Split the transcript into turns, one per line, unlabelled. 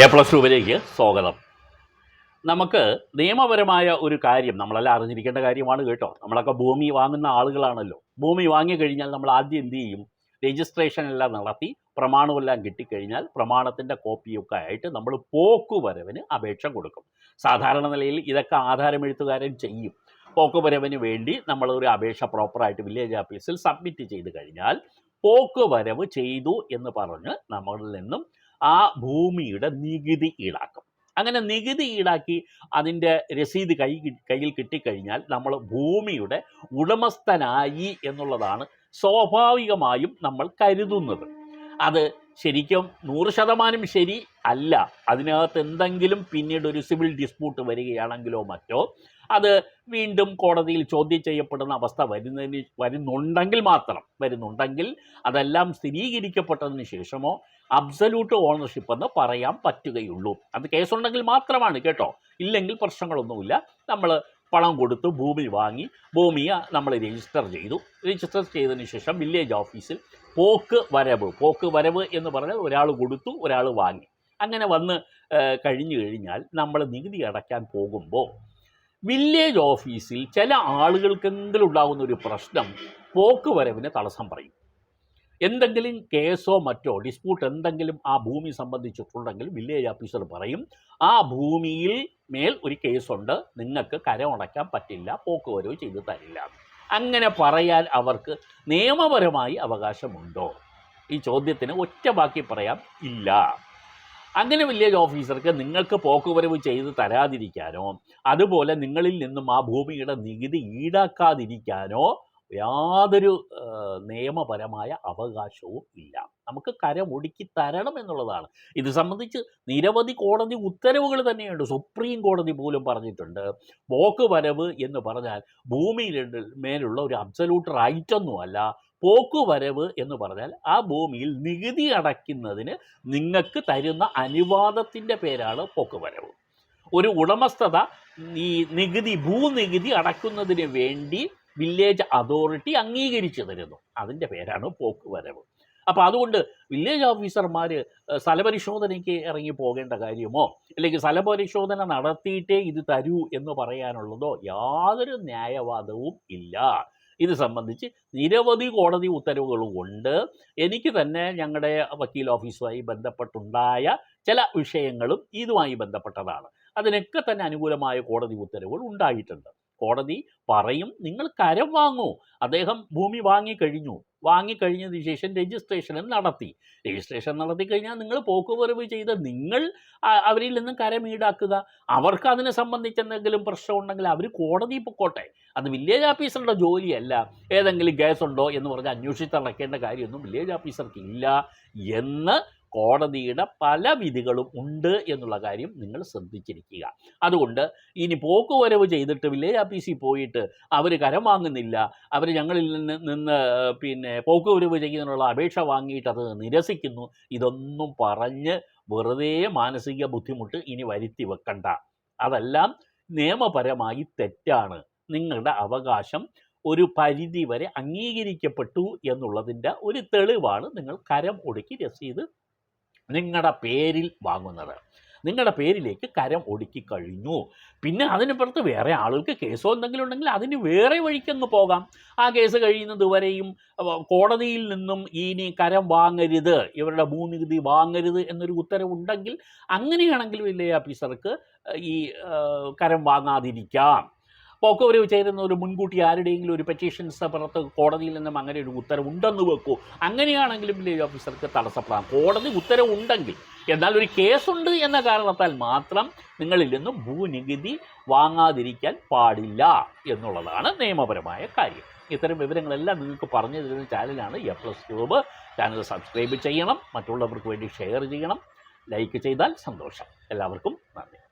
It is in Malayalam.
എ പ്ലസ് ടുവിലേക്ക് സ്വാഗതം. നമുക്ക് നിയമപരമായ ഒരു കാര്യം നമ്മളെല്ലാം അറിഞ്ഞിരിക്കേണ്ട കാര്യമാണ് കേട്ടോ. നമ്മളൊക്കെ ഭൂമി വാങ്ങുന്ന ആളുകളാണല്ലോ. ഭൂമി വാങ്ങിക്കഴിഞ്ഞാൽ നമ്മൾ ആദ്യം എന്ത് ചെയ്യും? രജിസ്ട്രേഷൻ എല്ലാം നടത്തി പ്രമാണമെല്ലാം കിട്ടിക്കഴിഞ്ഞാൽ പ്രമാണത്തിന്റെ കോപ്പിയൊക്കെ ആയിട്ട് നമ്മൾ പോക്കുവരവിന് അപേക്ഷ കൊടുക്കും. സാധാരണ നിലയിൽ ഇതൊക്കെ ആധാരമെഴുത്തുകാരൻ ചെയ്യും. പോക്കുവരവിന് വേണ്ടി നമ്മളൊരു അപേക്ഷ പ്രോപ്പറായിട്ട് വില്ലേജ് ഓഫീസിൽ സബ്മിറ്റ് ചെയ്ത് കഴിഞ്ഞാൽ പോക്കുവരവ് ചെയ്തു എന്ന് പറഞ്ഞ് നമ്മളിൽ നിന്നും ആ ഭൂമിയുടെ നികുതി ഈടാക്കും. അങ്ങനെ നികുതി ഈടാക്കി അതിന്റെ രസീത് കൈ കയ്യിൽ കിട്ടിക്കഴിഞ്ഞാൽ നമ്മൾ ഭൂമിയുടെ ഉടമസ്ഥനായി എന്നുള്ളതാണ് സ്വാഭാവികമായും നമ്മൾ കരുതുന്നത്. അത് ശരിക്കും നൂറ് ശതമാനം ശരി അല്ല. അതിനകത്ത് എന്തെങ്കിലും പിന്നീട് ഒരു സിവിൽ ഡിസ്പ്യൂട്ട് വരികയാണെങ്കിലോ മറ്റോ അത് വീണ്ടും കോടതിയിൽ ചോദ്യം ചെയ്യപ്പെടുന്ന അവസ്ഥ വരുന്നതിന് വരുന്നുണ്ടെങ്കിൽ മാത്രം വരുന്നുണ്ടെങ്കിൽ അതെല്ലാം സ്ഥിരീകരിക്കപ്പെട്ടതിന് ശേഷമോ അബ്സല്യൂട്ട് ഓണർഷിപ്പ് എന്ന് പറയാൻ പറ്റുകയുള്ളൂ. അത് കേസുണ്ടെങ്കിൽ മാത്രമാണ് കേട്ടോ. ഇല്ലെങ്കിൽ പ്രശ്നങ്ങളൊന്നുമില്ല. നമ്മൾ പണം കൊടുത്ത് ഭൂമി വാങ്ങി ഭൂമിയെ നമ്മൾ രജിസ്റ്റർ ചെയ്തു. രജിസ്റ്റർ ചെയ്തതിന് ശേഷം വില്ലേജ് ഓഫീസിൽ പോക്ക് വരവ് പോക്ക് വരവ് എന്ന് പറഞ്ഞാൽ ഒരാൾ കൊടുത്തു ഒരാൾ വാങ്ങി. അങ്ങനെ വന്ന് കഴിഞ്ഞു കഴിഞ്ഞാൽ നമ്മൾ നികുതി അടയ്ക്കാൻ പോകുമ്പോൾ വില്ലേജ് ഓഫീസിൽ ചില ആളുകൾക്കെങ്കിലും ഉണ്ടാകുന്ന ഒരു പ്രശ്നം പോക്ക് വരവിന് തടസ്സം പറയും. എന്തെങ്കിലും കേസോ മറ്റോ ഡിസ്പ്യൂട്ട് എന്തെങ്കിലും ആ ഭൂമി സംബന്ധിച്ചിട്ടുണ്ടെങ്കിൽ വില്ലേജ് ഓഫീസർ പറയും ആ ഭൂമിയിൽ മേൽ ഒരു കേസുണ്ട് നിങ്ങൾക്ക് കരമടയ്ക്കാൻ പറ്റില്ല പോക്കുവരവ് ചെയ്തു തരില്ല. അങ്ങനെ പറയാൻ അവർക്ക് നിയമപരമായി അവകാശമുണ്ടോ? ഈ ചോദ്യത്തിന് ഒറ്റ ബാക്കി പറയാം ഇല്ല. അങ്ങനെ വില്ലേജ് ഓഫീസർക്ക് നിങ്ങൾക്ക് പോക്കുവരവ് ചെയ്ത് തരാതിരിക്കാനോ അതുപോലെ നിങ്ങളിൽ നിന്നും ആ ഭൂമിയുടെ നികുതി ഈടാക്കാതിരിക്കാനോ യാതൊരു നിയമപരമായ അവകാശവും ഇല്ല. നമുക്ക് കരമൊടുക്കി തരണം എന്നുള്ളതാണ്. ഇത് സംബന്ധിച്ച് നിരവധി കോടതി ഉത്തരവുകൾ തന്നെയുണ്ട്. സുപ്രീം കോടതി പോലും പറഞ്ഞിട്ടുണ്ട്. പോക്ക് വരവ് എന്ന് പറഞ്ഞാൽ ഭൂമിയിൽ മേലുള്ള ഒരു അബ്സലൂട്ട് റൈറ്റ് പോക്ക് വരവ് എന്ന് പറഞ്ഞാൽ ആ ഭൂമിയിൽ നികുതി അടയ്ക്കുന്നതിന് നിങ്ങൾക്ക് തരുന്ന അനുവാദത്തിന്റെ പേരാണ് പോക്കുവരവ് ഒരു ഉടമസ്ഥത ഈ നികുതി ഭൂനികുതി അടയ്ക്കുന്നതിന് വേണ്ടി വില്ലേജ് അതോറിറ്റി അംഗീകരിച്ചു തരുന്നു അതിന്റെ പേരാണ് പോക്കുവരവ്. അപ്പോൾ അതുകൊണ്ട് വില്ലേജ് ഓഫീസർമാർ സ്ഥലപരിശോധനയ്ക്ക് ഇറങ്ങി പോകേണ്ട കാര്യമോ? അല്ലെങ്കിൽ സ്ഥലപരിശോധന നടത്തിയിട്ടേ ഇത് തരൂ എന്ന് പറയാനുള്ളതോ? യാതൊരു ന്യായവാദവും ഇല്ല. ഇത് സംബന്ധിച്ച് നിരവധി കോടതി ഉത്തരവുകളും ഉണ്ട്. എനിക്ക് തന്നെ ഞങ്ങളുടെ വക്കീൽ ഓഫീസുമായി ബന്ധപ്പെട്ടുണ്ടായ ചില വിഷയങ്ങളും ഇതുമായി ബന്ധപ്പെട്ടതാണ്. അതിനൊക്കെ തന്നെ അനുകൂലമായ കോടതി ഉത്തരവുകൾ ഉണ്ടായിട്ടുണ്ട്. കോടതി പറയും നിങ്ങൾ കരം വാങ്ങൂ. അദ്ദേഹം ഭൂമി വാങ്ങിക്കഴിഞ്ഞു വാങ്ങിക്കഴിഞ്ഞതിന് ശേഷം രജിസ്ട്രേഷനും നടത്തി. രജിസ്ട്രേഷൻ നടത്തി കഴിഞ്ഞാൽ നിങ്ങൾ പോക്കുവരവ് ചെയ്ത് നിങ്ങൾ അവരിൽ നിന്ന് കരം ഈടാക്കുക. അവർക്ക് അതിനെ സംബന്ധിച്ച് എന്തെങ്കിലും പ്രശ്നം ഉണ്ടെങ്കിൽ അവർ കോടതി പൊക്കോട്ടെ. അത് വില്ലേജ് ഓഫീസറുടെ ജോലിയല്ല. ഏതെങ്കിലും കേസുണ്ടോ എന്ന് പറഞ്ഞ് അന്വേഷിച്ചടക്കേണ്ട കാര്യമൊന്നും വില്ലേജ് ഓഫീസർക്ക് ഇല്ല എന്ന് കോടതിയുടെ പല വിധികളും ഉണ്ട് എന്നുള്ള കാര്യം നിങ്ങൾ ശ്രദ്ധിച്ചിരിക്കുക. അതുകൊണ്ട് ഇനി പോക്കുവരവ് ചെയ്തിട്ട് വില്ലേജ് ഓഫീസിൽ പോയിട്ട്? അവർ കരം വാങ്ങുന്നില്ല. അവർ ഞങ്ങളിൽ നിന്ന് നിന്ന് പിന്നെ പോക്കുവരവ് ചെയ്യുന്നതിനുള്ള അപേക്ഷ വാങ്ങിയിട്ട് അത് നിരസിക്കുന്നു. ഇതൊന്നും പറഞ്ഞ് വെറുതെ മാനസിക ബുദ്ധിമുട്ട് ഇനി വരുത്തി വെക്കണ്ട. അതെല്ലാം നിയമപരമായി തെറ്റാണ്. നിങ്ങളുടെ അവകാശം ഒരു പരിധി വരെ അംഗീകരിക്കപ്പെട്ടു എന്നുള്ളതിന്റെ ഒരു തെളിവാണ് നിങ്ങൾ കരം ഒടുക്കി രസീത് നിങ്ങളുടെ പേരിൽ വാങ്ങുന്നത്. നിങ്ങളുടെ പേരിലേക്ക് കരം ഒടുക്കി കഴിഞ്ഞു പിന്നെ അതിനപ്പുറത്ത് വേറെ ആളുകൾക്ക് കേസോ എന്തെങ്കിലും ഉണ്ടെങ്കിൽ അതിന് വേറെ വഴിക്കങ്ങ് പോകാം. ആ കേസ് കഴിയുന്നത് വരെയും കോടതിയിൽ നിന്നും ഇനി കരം വാങ്ങരുത് ഇവരുടെ ഭൂനികുതി വാങ്ങരുത് എന്നൊരു ഉത്തരവുണ്ടെങ്കിൽ അങ്ങനെയാണെങ്കിലും ഇല്ലേ ഓഫീസർക്ക് ഈ കരം വാങ്ങാതിരിക്കാം. പോക്കുവരവ് ചേരുന്ന ഒരു മുൻകൂട്ടി ആരുടെയെങ്കിലും ഒരു പെറ്റീഷൻസ് പുറത്ത് കോടതിയിൽ നിന്നും അങ്ങനെ ഒരു ഉത്തരവുണ്ടെന്ന് വെക്കൂ. അങ്ങനെയാണെങ്കിലും വില്ലേജ് ഓഫീസർക്ക് തടസ്സപ്പെടാം. കോടതി ഉത്തരവുണ്ടെങ്കിൽ എന്നാൽ ഒരു കേസുണ്ട് എന്ന കാരണത്താൽ മാത്രം നിങ്ങളിൽ നിന്നും ഭൂനികുതി വാങ്ങാതിരിക്കാൻ പാടില്ല എന്നുള്ളതാണ് നിയമപരമായ കാര്യം. ഇത്തരം വിവരങ്ങളെല്ലാം നിങ്ങൾക്ക് പറഞ്ഞു തരുന്ന ചാനലാണ് A plus tube. Channel subscribe ചെയ്യണം. മറ്റുള്ളവർക്ക് വേണ്ടി ഷെയർ ചെയ്യണം. ലൈക്ക് ചെയ്താൽ സന്തോഷം. എല്ലാവർക്കും നന്ദി.